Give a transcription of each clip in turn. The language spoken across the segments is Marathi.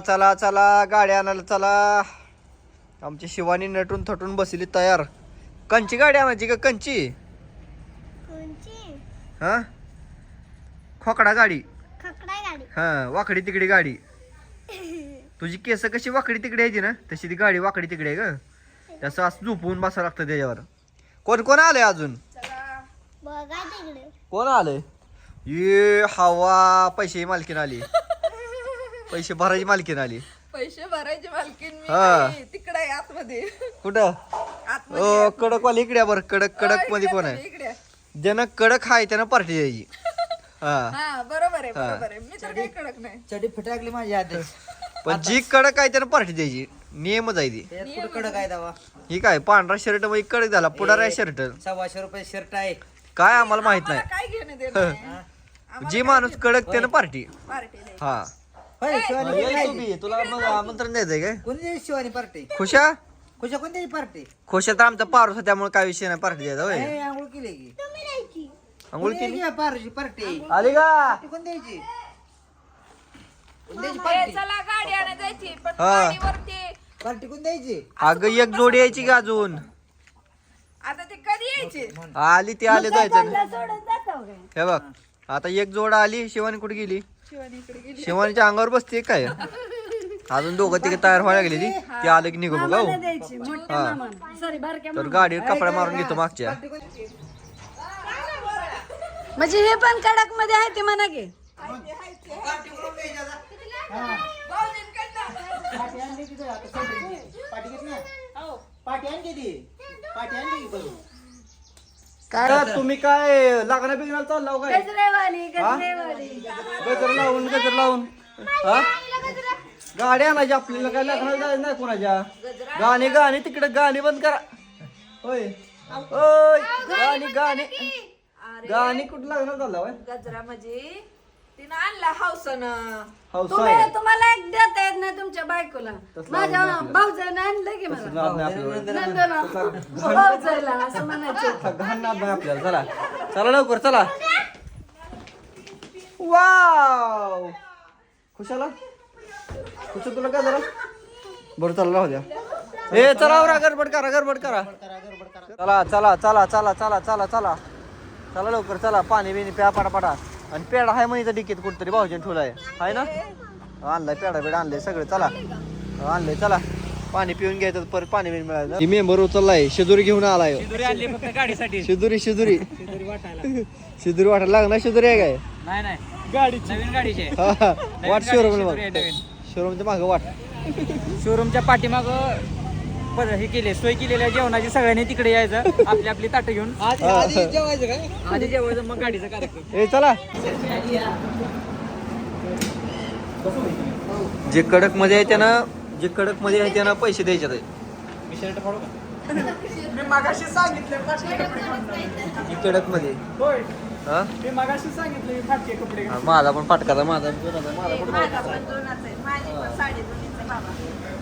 चला चला चला गाडी आणायला चला. आमची शिवानी नटून थटून बसली तयार. कंची गाडी आणायची का कंची? हा? खोकडा गाडी. खकडा गाडी. हा वाकडी तिकडी गाडी. तुझी केस कशी वाकडी तिकडे यायची ना? तशी ती गाडी वाकडी तिकडे आहे ग. तसं असं झोपवून बसावं लागतं त्याच्यावर. कोण कोण आलंय अजून? बघा तिकडे. कोण आलंय? ये हवा पैसे मालकीन आली. पैसे भरायची मालकीन आली. पैसे भरायचे मालकीन मी हा. नाही. तिकडे आहे आतमध्ये. कुठं? आतमध्ये ओ कडक वाली इकडे बरं. कडक कडक आहे. मध्ये कोण आहे? इकडे. ज्यानं कडक आहे त्यानं पार्टी द्यायची. हा. हा बरोबर आहे हा. बरोबर आहे. मी तर काही कडक नाही. चडी फटाकली माझी आदेश पण जी कडक आहे त्यानं पार्टी द्यायची. नियमच आहे ती. कुठं कडक आहे दावा. ही काय पांढरा शर्टमध्ये कडक झाला पुढार आहे शर्ट सव्वाशे रुपये शर्ट आहे. काय आम्हाला माहीत मला नाही. काय घेणं देणं आहे? जी माणूस कडक त्यानं पार्टी. पार्टी नाही हा. होय शिवानी ये कुठे तू बी, तुला मग आमंत्रण द्यायचंय काय? कोणी द्यायची शिवानी पार्टी? खुशा? खुशा पार्टी? खुशा तर आमचा पारूस आहे, त्यामुळे काय विषय नाही पार्टी द्यायचा होय. आंघोळ केली की. तुम्ही द्यायची. आंघोळ केली? पारुची पार्टी? आली का? पार्टी कोण द्यायची कोण द्यायची ए, पार्टी? चला गाडी आणा जायची पण हा. गाडीवरती. पार्टी कोण द्यायची अगं एक जोडी यायची का अजून? आता ते कधी यायचे? आली ती आले जायचं. ना. सोडून जातो काय? हे बघ आता एक जोड आली शिवानी कुठे गेली? शिवानी इकडे गेली. शिवानीच्या अंगावर बसते काय? अजून दोघं तिघे तयार व्हायला गेली ती. ती आलं की निघू बघा हो. हा. सॉरी बारक्या तर गाडीवर कपडा मारून घेतो मागच्या. म्हणजे हे पण कडकमध्ये आहे ते म्हणा की. पार्टी आणली ती. पार्टी आणली की बघू. काय तुम्ही काय लागणार बिगणार चालला हो काय? गजरेवाली? गजरेवाली गजर लावून गजर लावून. हा? गाडी आणायची आपल्याला काय लागणार जायचं नाही कोणाच्या? गाणी गाणी तिकडे गाणी बंद करा. होय. होय. गाणी गाणी गाणी. कुठं लागणार चालला होय? गजरा म्हणजे तिनं आणला हावसानं तुम्ही आहे. तुम्हाला एक देता येत नाही तुमच्या बायकोला. तसलं माझ्या आवडलं आपल्याला. भाऊजानं आणलं की मला. नाद नाही आपल्याला. नंदन भाऊजाला असं म्हणायचं घाण नाद नाही आपल्याला. चला. चला लवकर चला. वाव! खुशाला खुश तुला काय जरा? बरं चला राहू द्या. ए चला आवरा गडबड करा गडबड करा. चला चला चला चला चला चला. चला चला लवकर चला. पाणी बिणी प्या पटापटा. आणि पेडा आहे म्हणीचा डिकीत कुठतरी भाऊजीने ठेवलाय. आहे ना? आणलाय पेडा बिडा आणलंय सगळं चला. आणलंय चला. पाणी पिऊन घ्यायचं परत पाणी बिणी मिळायचं. ही मेंबर उचललाय शिदुरी घेऊन आलाय. गाडीसाठी. शिदुरी शिदुरी. शिदुरी वाटायला. लागणार शिदुरी आहे काय? नाही नाही. गाडी नवीन गाडीची हा, हा. वाट शोरूम. शोरूमच्या मागं वाट. शोरूमच्या पाठीमाग हे केले सोय केलेल्या जेवणाची सगळ्यांनी तिकडे यायचं आपली आपली ताट घेऊन. आधी जेवायचं काय आधी जेवायचं मग गाडीचा कार्यक्रम. ए चला. जे कडकमध्ये आहे त्यानं जे कडकमध्ये आहे त्यानं पैसे द्यायचे मी शर्ट फाडू का? मी मागाशी सांगितलं फाटके कपडे घालणार. कडकमध्ये होय. हा? मी मागाशी सांगितलं मी फाटके कपडे हा, माझा पण फाटकाचा माझा माझा पण माझा फाटकाचा. पण दोनच आहे. माझी पण साडी दोन्हीच आहे बाबा.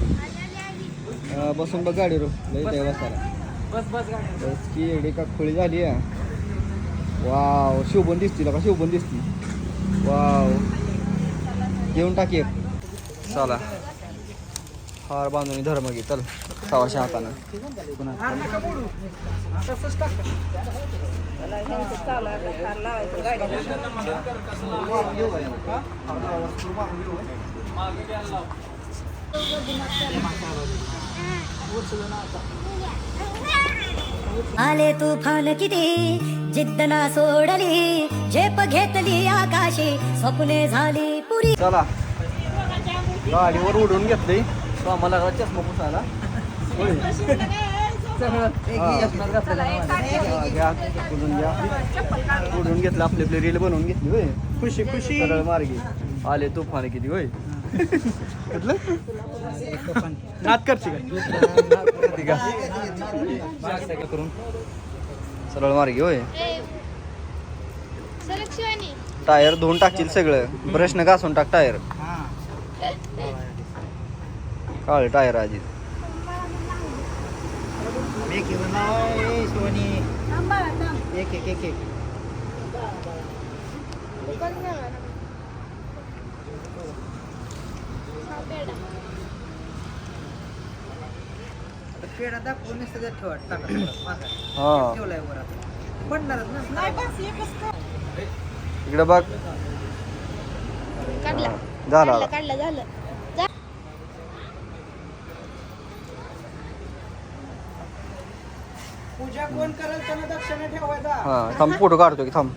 बसून बघ गाडीवर. लय बस बस गाडी बस की एवढी का खोळी झाली आहे वाव शोभून दिसती का? शोभून दिसती वाव. घेऊन टाकी चला. हार बांधून धर्म घे चल सव्वाशे हातानं आता हार लावायचं गाडीला. आले तुफान किती जिद्द ना सोडली झेप घेतली आकाशी स्वप्ने झाली पुरी. चला. गाडीवर उडून घेतली. तो आम्हाला लागला चष्मा पुसायला. हा, उडून घेतलं आपली आपली रील बनवून घेतली होय. खुशी खुशी. सरळ मार्गी. आले तुफान किती होय. नात. करून सरळ मार्गी होय. टायर धुवून टाकशील सगळं. ब्रशनं घासून टाक टायर. काळे टायर आधी एक एक एक पेढा दाखवून नुसतं त्यात ठेवा टाका हा. ठेवलाय वर आता. पडणारच ना इकडे बघ. काढला. झाला काढला काढला झालं. जा. पूजा कोण करेल त्यानं दक्षिणा ठेवायचा? हा थांब फोटो काढतो की थांब.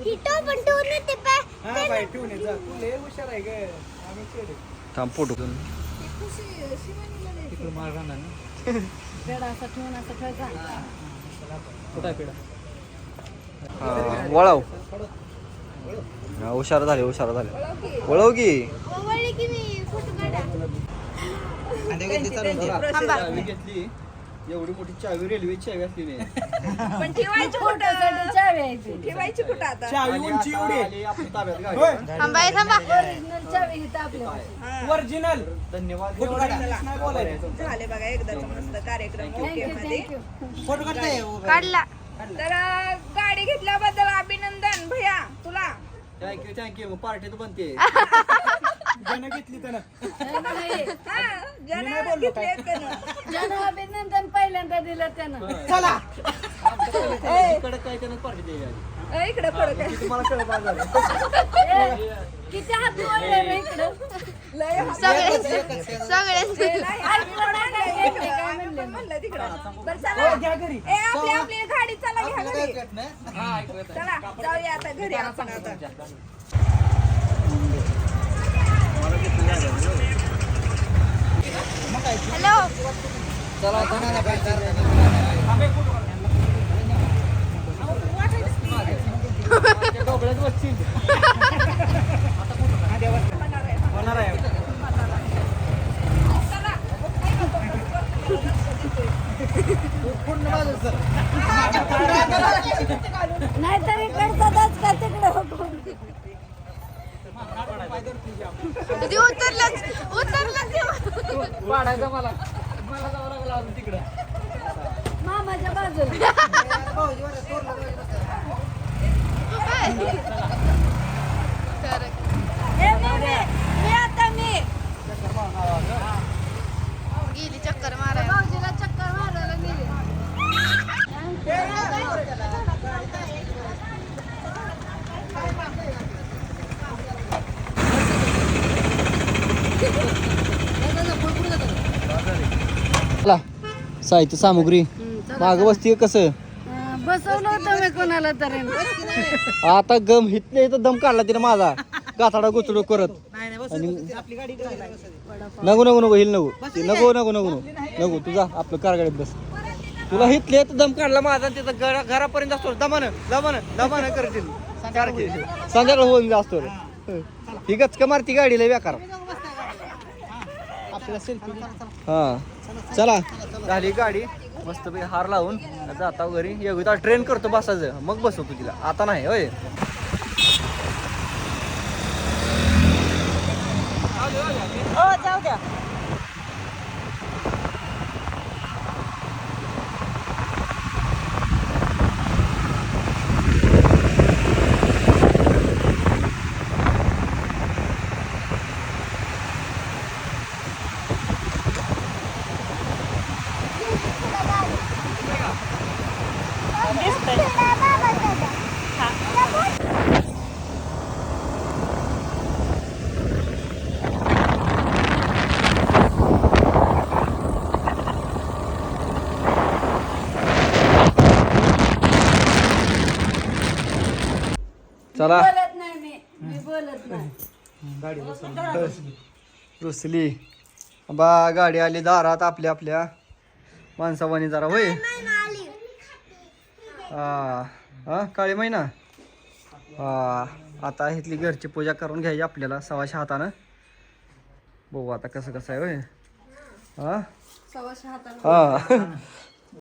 हिटो पण ठेवून येते पाय. हा बाई ठेवून ये जा. तू लय हुशार आहे ग. आम्ही खेळ थांब फोटो. तिकडं मार राहणार ना? पेढा असा ठेवून असं ठेवायचा. कुठं आहे पेढा? हा, वळव. हा, हुशार झाले हुशार झाले. वळव की. ओवाळली की मी फोटो काढा. चावी घेतली. एवढी मोठी चावी रेल्वे चावी असली नाही. पण ठेवायची कुठं ठेवायची कुठं आता? चावी उंची एवढी थांबा थांबा. ओरिजिनल चावी इथं आपल्या ओरिजिनल धन्यवाद. फोटो काढा. नाही बोलायचं. झाले बघा एकदाच मस्त कार्यक्रम ओके थँक्यू मध्ये. थँक्यू फोटो काढताय काढला. तर अं, गाडी घेतल्याबद्दल अभिनंदन भैया तुला. थँक्यू थँक्यू पार्टी तर बनते ज्यानं घेतली त्यानं. हा. ज्यानं अभिनंदन पहिल्यांदा दिलं त्यानं. चला. कडक काय त्यानं पार्टी द्यायची अं, इकडे फरक आहे तुम्हाला कळत आज झालं. ए, किती हात जोडले रे इकडं. लय हात- सगळे सगळे लय हात जोडायला नाही इकडं. आम्ही पण म्हणलं? तिकडं. बरं चला. घ्या घरी. ए, आपली आपली गाडी चला घ्या घरी. चला जाऊया आता घरी आपण आता. हॅलो होणार आहे नाहीतर इकडचं का तिकडं कधी उतरलंच उतरलंच वाढायचं मला. मला जावं लागलं अजून तिकडं. मामाच्या बाजूला. ए, मी, मी, मी आता मी. गेली चक्कर मारायला भाऊजीला चक्कर मारायला गेली चला साहित्य सामुग्री. माग बसती कसं? बसवलं होतं मी कोणाला तरी. आता गम हितले इथं दम काढला तिने माझा. गाथाडा गोचडो करत आणि नको नको नको हिल नको. नको नको नको नको. नको तुझा आपलं कारगाडीत बस. तुला हितले तर दम काढला माझा तिथं घरा घरापर्यंत असतो दमान दमान दमान करतील संध्याकाळ होऊन असतो रे ही. गचका मारती गाडीला सेल्फी हा. चला झाली गाडी. मस्त हार लावून. जाता घरी. योगिता ट्रेन करतो बसायचं. मग बसवतो तिला आता नाही होय. रुसली बा गाडी आली दारात आपल्या आपल्या. माणसावानी जरा होय. हा हा काळी महिना. हा आता इथली घरची पूजा करून घ्यायची आपल्याला सव्वाशे हातानं. बघू आता कसं कसं आहे होय. हा? हा.